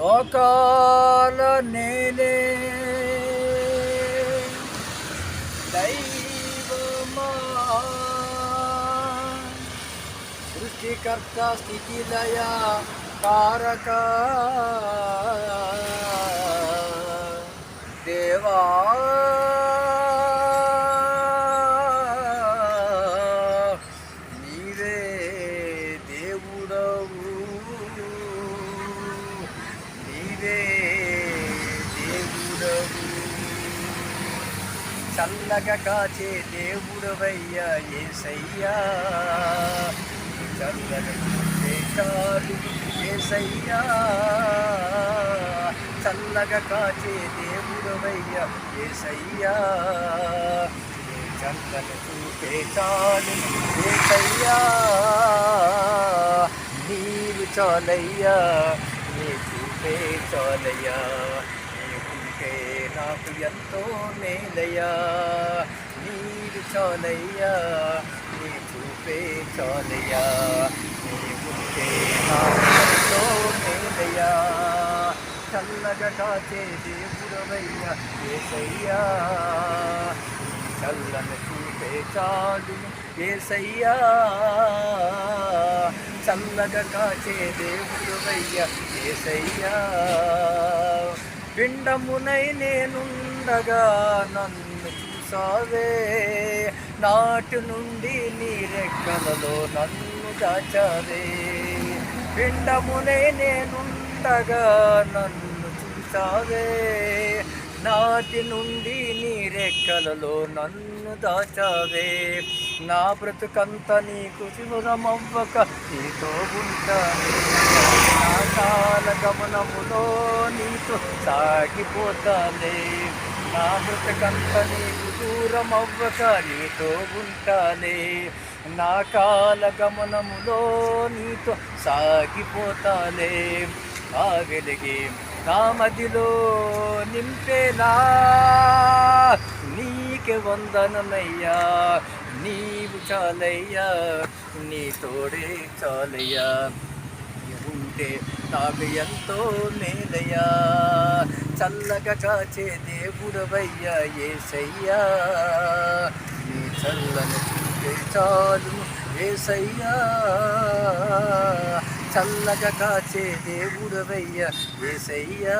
లోకాల నేనే. దైవమా. సృష్టికర్త స్థితిలయ కారకా. దేవుడవు చల్లగా కాచే దేవుడవయ్యా ఏసయ్యా. చల్లగా చూసే చాలు ఏసయ్యా. చల్లగా కాచే దేవుడవయ్యా ఏసయ్యా. చల్లగా చూపే చాలు ఏసయ్యా. నీవు చాలయ్యా నీ చూపే చాలయ్యా. నీకుంటే నాకు ఎంతో మేలయ్యా నీరు చాలయ్యా నీ చూపే చాలయ్యా నీకుంటే నాకు ఎంతో మేలయ్యా. చల్లగా కాచే దేవుడవయ్యా ఏసయ్యా చల్లని చూపే చాలు ఏసయ్యా. చల్లగా కాచే దేవుడవయ్యా ఏసయ్యా. పిండమునై నేనుండగా నన్ను చూసావే. నాటి నుండి నీ రెక్కలలో నన్ను దాచావే. పిండమునై నేనుండగా నన్ను చూసావే. నాటి నుండి నీ రెక్కలలో నన్ను దాచావే. నా బ్రతుకంత నీకు శివరమవ్వక నీతో ఉంటానే నా కాల గమనములో నీతో సాగిపోతానే నా బ్రతుకంత నీకు దూరం అవ్వక నీతో ఉంటానే నా కాల గమనములో నీతో సాగిపోతానే ఆ వెలిగే కామదిలో నింపేలా నీకే వందనమయ్యా నీవు చాలయ్యా నీ తోడే చాలయ్యా. ఉంటే నాకు ఎంతో మేలయ్యా చల్లగా కాచే దేవుడవయ్యా ఏసయ్యా. నీ చల్లను చూపే చాలు ఏసయ్యా. చల్లగా కాచే దేవుడవయ్య ఏసయ్యా.